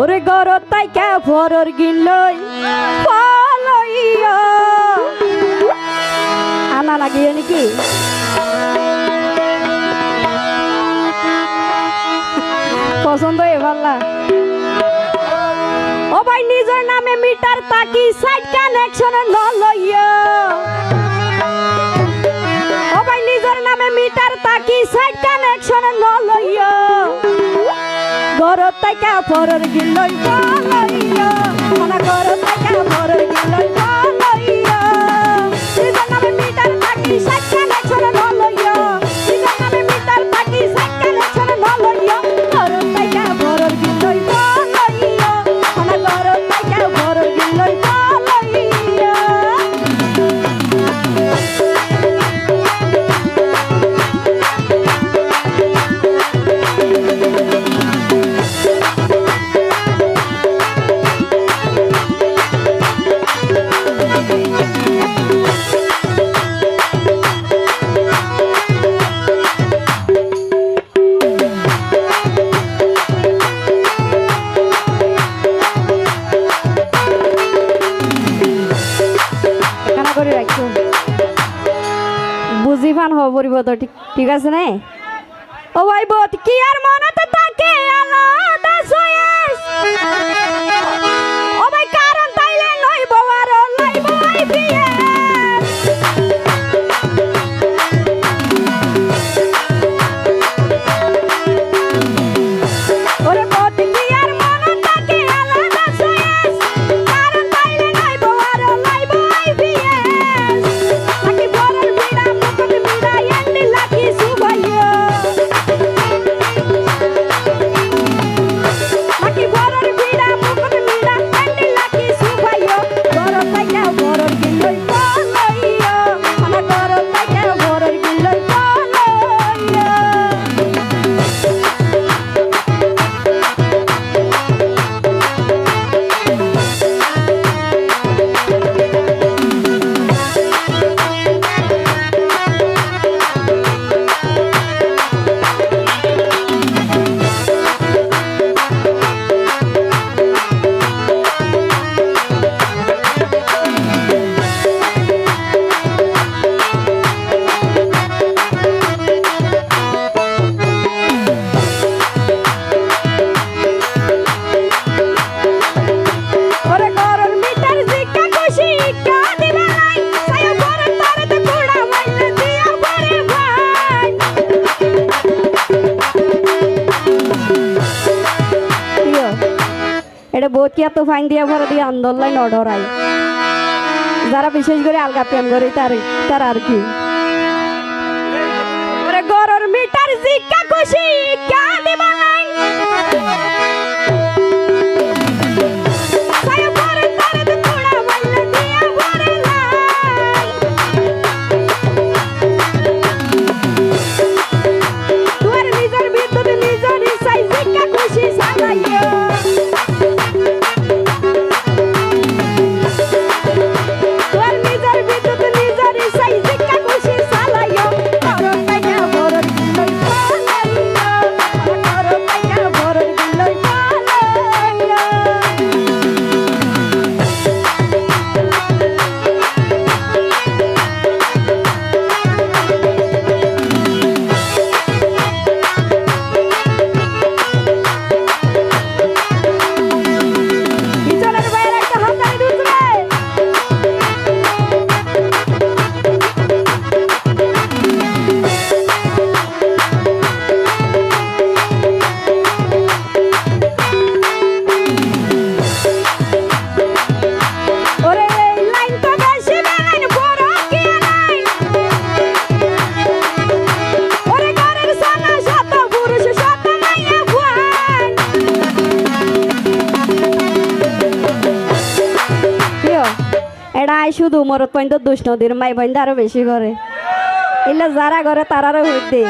ওরে গরত তাই কে ফরর গিলই আনা লাগিয়ে নাকি? পছন্দ হয়ে ভাল্লা ও ভাই, নিজের নামে মিটার তাকি সাইড কানেকশন ন লইয়া। ও ভাই, নিজের নামে মিটার তাকি সাইড কানেকশন ন ঘরত তাইকা পরের গিলই লইয়া মনা ঘরত তাইকা ফরর পরিব তো ঠিক আছে নে? ও ভাই বোত কি আর মনে তো তাকে আলাদা এটা তো ফাইন দিয়া ভরে দিয়ে আন্দোলন নডরাই যারা বিশেষ করে আলগা প্রেম করে তার তার আর কি? গরর মিটার জিকা খুশি কোমরত পর্যন্ত দুষ নদীর মাই বন্ধ আরও বেশি করে। এলে যারা ঘরে তারারও হইতে